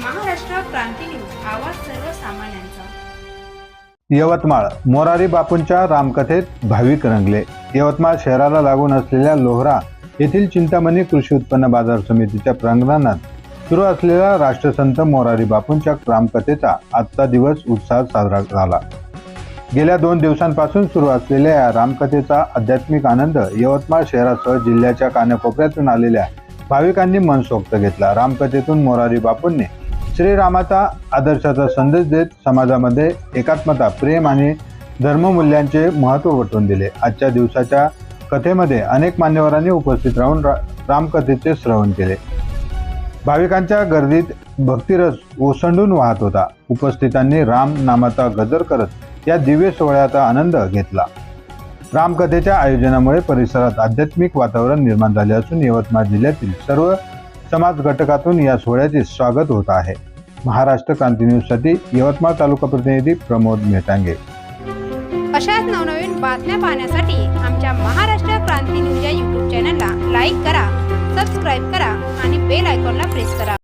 क्रांती news आवाज सर्वसामान्यांचा. यवतमाळ मोरारी बापूंच्या रामकथेत भाविक रंगले. यवतमाळ शहराला लागून असलेल्या लोहरा येथील चिंतामणी कृषी उत्पन्न बाजार समितीच्या प्रांगणात सुरू असलेल्या राष्ट्रसंत मोरारी बापूंच्या रामकथेचा आजचा दिवस उत्साहात साजरा झाला. गेल्या दोन दिवसांपासून सुरू असलेल्या या रामकथेचा आध्यात्मिक आनंद यवतमाळ शहरासह जिल्ह्याच्या कानाकोपऱ्यातून आलेल्या भाविकांनी मनसोक्त घेतला. रामकथेतून मोरारी बापूंनी श्रीरामाचा आदर्शाचा संदेश देत समाजामध्ये एकात्मता प्रेम आणि धर्ममूल्यांचे महत्त्व पटवून दिले. आजच्या दिवसाच्या कथेमध्ये अनेक मान्यवरांनी उपस्थित राहून रा रामकथेचे श्रवण केले. भाविकांच्या गर्दीत भक्तिरस ओसंडून वाहत होता. उपस्थितांनी राम नामाचा गजर करत या दिव्य सोहळ्याचा आनंद घेतला. रामकथेच्या आयोजनामुळे परिसरात आध्यात्मिक वातावरण निर्माण झाले असून यवतमाळ जिल्ह्यातील सर्व समाज घटकातून या सोहळ्याचे स्वागत होत आहे. महाराष्ट्र क्रांती न्यूजसाठी यवतमाळ तालुका प्रतिनिधी प्रमोद मेटांगे अशाच नवनवीन बातम्या पाहण्यासाठी आमच्या महाराष्ट्र क्रांती न्यूज या यूट्यूब चॅनलला लाईक करा सबस्क्राईब करा आणि बेल आयकॉनला प्रेस करा.